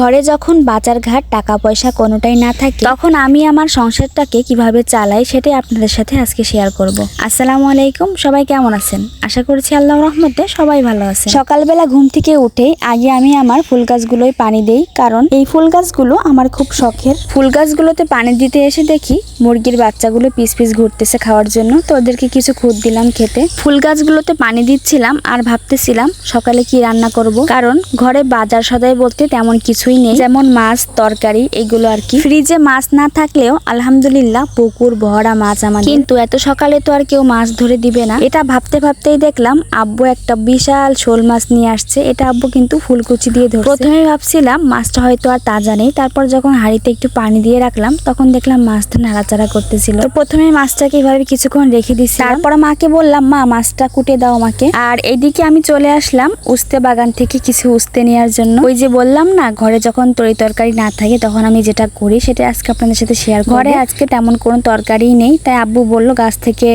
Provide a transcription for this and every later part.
ঘরে যখন বাজার ঘাট টাকা পয়সা কোনোটাই না থাকে, তখন আমি আমার সংসারটাকে কীভাবে চালাই সেটাই আপনাদের সাথে আজকে শেয়ার করব। আসসালামু আলাইকুম, সবাই কেমন আছেন? আশা করছি আল্লাহ রহমতে সবাই ভালো আছে সকালবেলা ঘুম থেকে উঠে আগে আমি আমার ফুল গাছগুলোয় পানি দেই, কারণ এই ফুল গাছগুলো আমার খুব শখের। ফুল গাছগুলোতে পানি দিতে এসে দেখি মুরগির বাচ্চাগুলো পিস পিস ঘুরতেছে খাওয়ার জন্য, তো ওদেরকে কিছু খুদ দিলাম খেতে। ফুল গাছগুলোতে পানি দিচ্ছিলাম আর ভাবতেছিলাম সকালে কি রান্না করব, কারণ ঘরে বাজার সদাই বলতে তেমন কিছুই নেই। যেমন মাছ, তরকারি, এগুলো আর কি। ফ্রিজে মাছ না থাকলেও আলহামদুলিল্লাহ পুকুর, ভরা মাছ আমার কিন্তু এত সকালে তো আর কেউ মাছ ধরে দিবে না। এটা ভাবতে ভাবতেই দেখলাম আব্বু একটা বিশাল শোল মাছ নিয়ে আসছে। এটা আব্বু কিন্তু ফুলকুচি দিয়ে ধরছে। প্রথমে ভাবছিলাম মাছটা হয়তো আর তাজা নেই। তারপর যখন হাঁড়িতে একটু পানি দিয়ে রাখলাম, তখন দেখলাম মাছটা নাড়াচাড়া করতেছিল। তো প্রথমে মাছটাকে এভাবে কিছুক্ষণ রেখে দিচ্ছি তারপর মাকে বললাম, মা, মাছটা কুটে দাও আমাকে। আর এদিকে আমি চলে আসলাম উস্তে বাগান থেকে কিছু উস্তে নেওয়ার জন্য। ওই যে বললাম না, ঘরে যখন তরি তরকারি না থাকে তখন আমি যেটা করি সেটা আজকে আপনাদের সাথে শেয়ার ঘরে আজকে তেমন কোনো তরকারি নেই তাই আব্বু বলল গাছ থেকে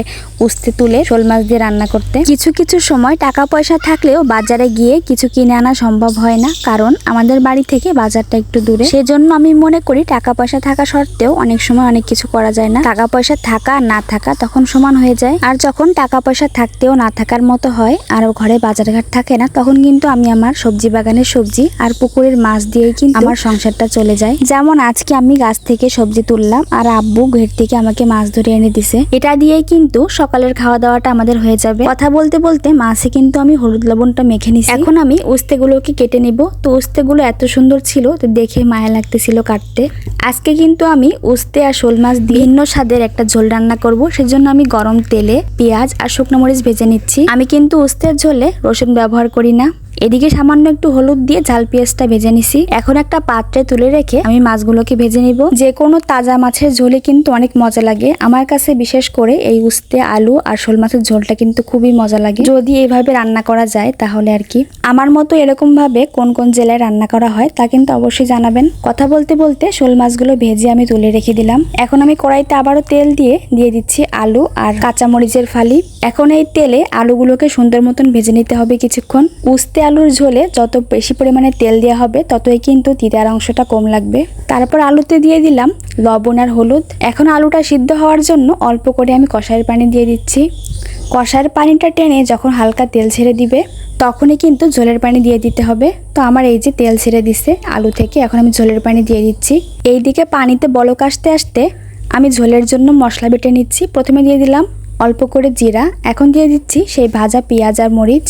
উস্তে তুলে শোল মাছ দিয়ে রান্না করতে। কিছু কিছু সময় টাকা পয়সা থাকলেও বাজারে গিয়ে কিছু কিনে আনা সম্ভব হয় না কারণ আমাদের বাড়ি থেকে বাজারটা একটু দূরে। সেজন্য আমি মনে করি টাকা পয়সা থাকা সত্ত্বেও অনেক সময় অনেক কিছু করা যায় না। টাকা পয়সা থাকা না থাকা তখন সমান হয়ে যায়। আর যখন টাকা পয়সা থাকতেও না থাকার মতো হয় আর ঘরে বাজারঘাট থাকে না তখন কিন্তু আমি আমার সবজি বাগানের সবজি আর পুকুরের মাছ দিয়েই কিন্তু আমার সংসারটা চলে যায়। যেমন আজকে আমি গাছ থেকে সবজি তুললাম আর আব্বু ঘের থেকে আমাকে মাছ ধরে এনে দিছে। এটা দিয়েই কিন্তু সকালের খাওয়া দাওয়াটা আমাদের হয়ে যাবে। কথা বলতে বলতে মাছে কিন্তু আমি হলুদ লবণটা মেখে নিছি। এখন আমি উস্তেগুলোকে কেটে নিব। তো উস্তেগুলো এত সুন্দর ছিল তো দেখে মায়া লাগতেছিল কাটতে। আজকে কিন্তু আমি উস্তে আর শোল মাছ ভিন্ন স্বাদের একটা ঝোল রান্না করব। সেজন্য আমি গরম তেলে পেঁয়াজ আর শুকনো মরিচ ভেজে নিচ্ছি। আমি কিন্তু উস্তের ঝোলে রসুন ব্যবহার করি না। এদিকে সামান্য একটু হলুদ দিয়ে ঝাল পেঁয়াজটা ভেজে নিছি। এখন একটা পাত্রে তুলে রেখে আমি মাছগুলোকে ভেজে নিব। যে কোনো তাজা মাছের ঝোলে কিন্তু অনেক মজা লাগে। আমার কাছে বিশেষ করে এই উস্তে আলু আর শোল মাছের ঝোলটা কিন্তু খুবই মজা লাগে। যদি এইভাবে রান্না করা যায় তাহলে আর কি। আমার মতো এরকম ভাবে কোন কোন জেলায় রান্না করা হয় তা কিন্তু অবশ্যই জানাবেন। কথা বলতে বলতে শোল মাছগুলো ভেজে আমি তুলে রেখে দিলাম। এখন আমি কড়াইতে আবারও তেল দিয়ে দিয়ে দিচ্ছি আলু আর কাঁচামরিচের ফালি। এখন এই তেলে আলুগুলোকে সুন্দর মতন ভেজে নিতে হবে কিছুক্ষণ। উস্তে আলুর ঝোলে যত বেশি পরিমাণে তেল দেওয়া হবে, ততই কিন্তু তিতার অংশটা কম লাগবে। তারপর আলুতে দিয়ে দিলাম লবণ আর হলুদ। এখন আলুটা সিদ্ধ হওয়ার জন্য অল্প করে আমি কষায়ের পানি দিয়ে দিচ্ছি। কষার পানিটা টেনে যখন হালকা তেল ছেড়ে দিবে, তখনই কিন্তু ঝোলের পানি দিয়ে দিতে হবে। তো আমার এই যে তেল ছেড়ে দিছে আলু থেকে, এখন আমি ঝোলের পানি দিয়ে দিচ্ছি। এইদিকে পানিতে বলক আসতে আসতে আমি ঝোলের জন্য মশলা বেটে নিচ্ছি। প্রথমে দিয়ে দিলাম অল্প করে জিরা, এখন দিয়ে দিচ্ছি সেই ভাজা পেঁয়াজ আর মরিচ।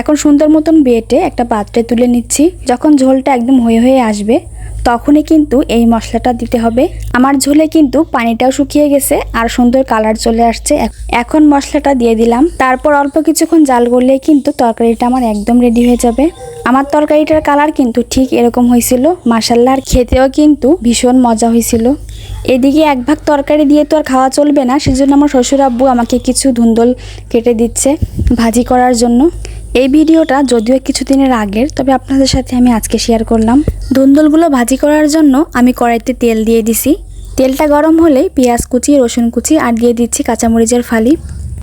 এখন সুন্দর মতন বেটে একটা পাত্রে তুলে নিচ্ছি, যখন ঝোলটা একদম হয়ে হয়ে আসবে। তখনই কিন্তু এই মশলাটা দিতে হবে। আমার ঝোলে কিন্তু পানিটাও শুকিয়ে গেছে আর সুন্দর কালার চলে আসছে। এখন মশলাটা দিয়ে দিলাম। তারপর অল্প কিছুক্ষণ জাল করলে কিন্তু তরকারিটা আমার একদম রেডি হয়ে যাবে। আমার তরকারিটার কালার কিন্তু ঠিক এরকম হয়েছিল। মাসাল্লাহ আর খেতেও কিন্তু ভীষণ মজা হয়েছিল। এদিকে এক ভাগ তরকারি দিয়ে তো আর খাওয়া চলবে না, সেজন্য আমার শ্বশুর আব্বু আমাকে কিছু ধুন্দল কেটে দিচ্ছে ভাজি করার জন্য। এই ভিডিওটা যদিও কিছু দিনের আগের, তবে আপনাদের সাথে আমি আজকে শেয়ার করলাম। দুন্দলগুলো ভাজি করার জন্য আমি কড়াইতে তেল দিয়ে দিছি। তেলটা গরম হলে পেঁয়াজ কুচি, রসুন কুচি, আর দিয়ে দিচ্ছি কাঁচামরিচের ফালি।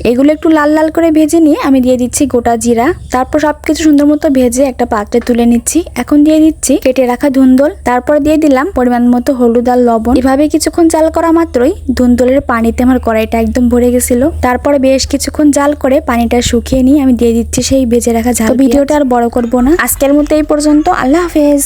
এগুলো একটু লাল লাল করে ভেজে নিয়ে আমি দিয়ে দিচ্ছি গোটা জিরা। তারপর সব কিছু সুন্দর মতো ভেজে একটা পাত্রে তুলে নিচ্ছি। এখন দিয়ে দিচ্ছি কেটে রাখা ধুন্দল। তারপর দিয়ে দিলাম পরিমাণ মতো হলুদ আর লবণ। এভাবে কিছুক্ষণ জাল করা মাত্রই ধুন্দলের পানিতে আমার কড়াইটা একদম ভরে গেছিল। তারপরে বেশ কিছুক্ষণ জাল করে পানিটা শুকিয়ে নিয়ে আমি দিয়ে দিচ্ছি সেই ভেজে রাখা ঝাল। ভিডিওটা আর বড় করব না। আজকের মতো এই পর্যন্ত। আল্লাহ হাফেজ।